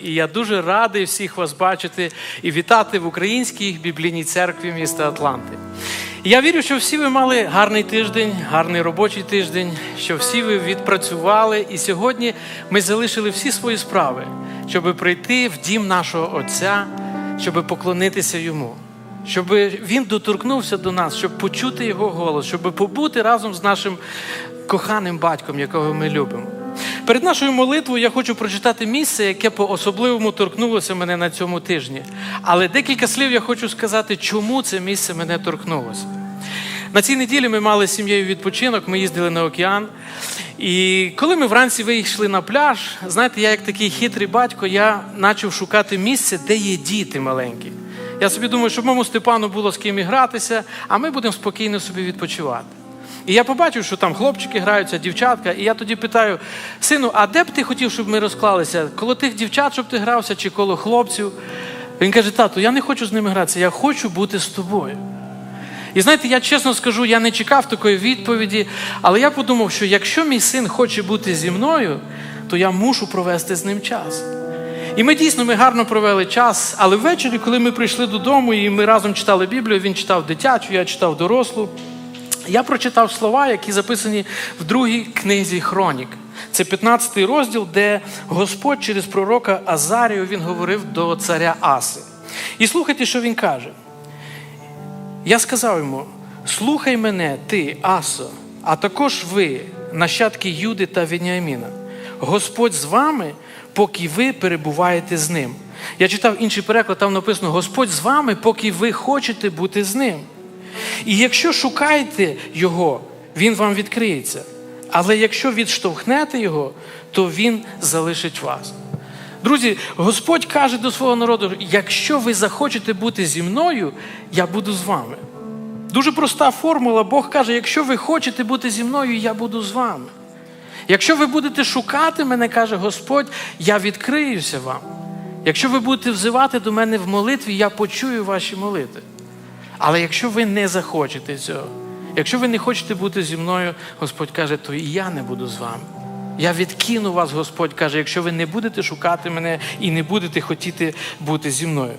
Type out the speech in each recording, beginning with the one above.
І я дуже радий всіх вас бачити і вітати в українській біблійній церкві міста Атланти. Я вірю, що всі ви мали гарний тиждень, гарний робочий тиждень, що всі ви відпрацювали, і сьогодні ми залишили всі свої справи, щоб прийти в дім нашого Отця, щоб поклонитися йому, щоб він доторкнувся до нас, щоб почути його голос, щоб побути разом з нашим коханим батьком, якого ми любимо. Перед нашою молитвою я хочу прочитати місце, яке по-особливому торкнулося мене на цьому тижні. Але декілька слів я хочу сказати, чому це місце мене торкнулося. На цій неділі ми мали з сім'єю відпочинок, ми їздили на океан. І коли ми вранці вийшли на пляж, знаєте, я як такий хитрий батько, я почав шукати місце, де є діти маленькі. Я собі думаю, щоб моєму Степану було з ким і гратися, а ми будемо спокійно собі відпочивати. І я побачив, що там хлопчики граються, дівчатка, і я тоді питаю: сину, а де б ти хотів, щоб ми розклалися? Коло тих дівчат, щоб ти грався, чи коло хлопців? Він каже: тату, я не хочу з ними гратися, я хочу бути з тобою. І знаєте, я чесно скажу, я не чекав такої відповіді, але я подумав, що якщо мій син хоче бути зі мною, то я мушу провести з ним час. І ми дійсно ми гарно провели час, але ввечері, коли ми прийшли додому і ми разом читали Біблію, він читав дитячу, я читав дорослу. Я прочитав слова, які записані в другій книзі Хронік. Це 15 розділ, де Господь через пророка Азарію він говорив до царя Аси. І слухайте, що він каже. Я сказав йому: слухай мене, ти, Асо, а також ви, нащадки Юди та Веніаміна. Господь з вами, поки ви перебуваєте з ним. Я читав інший переклад, там написано: Господь з вами, поки ви хочете бути з ним. І якщо шукаєте Його, Він вам відкриється. Але якщо відштовхнете Його, то Він залишить вас. Друзі, Господь каже до свого народу: якщо ви захочете бути зі мною, я буду з вами. Дуже проста формула. Бог каже: якщо ви хочете бути зі мною, я буду з вами. Якщо ви будете шукати мене, каже Господь, я відкриюся вам. Якщо ви будете взивати до мене в молитві, я почую ваші молитви. Але якщо ви не захочете цього, якщо ви не хочете бути зі мною, Господь каже, то і я не буду з вами. Я відкину вас, Господь каже, якщо ви не будете шукати мене і не будете хотіти бути зі мною.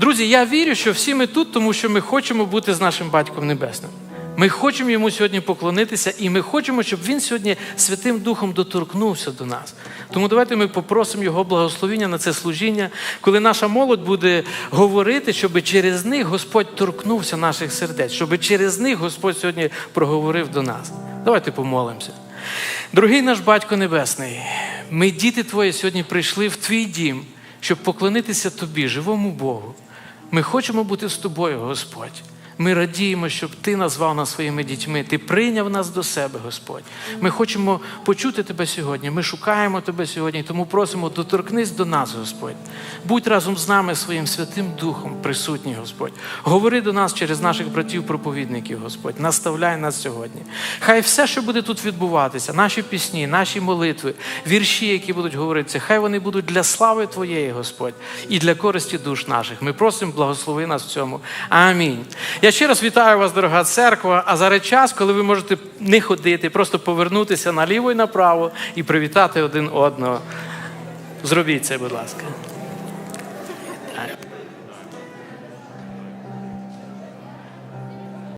Друзі, я вірю, що всі ми тут, тому що ми хочемо бути з нашим Батьком Небесним. Ми хочемо йому сьогодні поклонитися, і ми хочемо, щоб він сьогодні Святим Духом доторкнувся до нас. Тому давайте ми попросимо Його благословіння на це служіння, коли наша молодь буде говорити, щоб через них Господь торкнувся наших сердець, щоб через них Господь сьогодні проговорив до нас. Давайте помолимося. Дорогий наш Батько Небесний, ми, діти Твої, сьогодні прийшли в Твій дім, щоб поклонитися Тобі, живому Богу. Ми хочемо бути з тобою, Господь. Ми радіємо, щоб Ти назвав нас своїми дітьми. Ти прийняв нас до себе, Господь. Ми хочемо почути Тебе сьогодні. Ми шукаємо Тебе сьогодні, тому просимо, доторкнись до нас, Господь. Будь разом з нами своїм Святим Духом, присутній, Господь. Говори до нас через наших братів-проповідників, Господь. Наставляй нас сьогодні. Хай все, що буде тут відбуватися, наші пісні, наші молитви, вірші, які будуть говоритися, хай вони будуть для слави Твоєї, Господь, і для користі душ наших. Ми просимо, благослови нас в цьому. Амінь. Ще раз вітаю вас, дорога церква. А зараз час, коли ви можете не ходити, просто повернутися наліво і направо і привітати один одного. Зробіть це, будь ласка.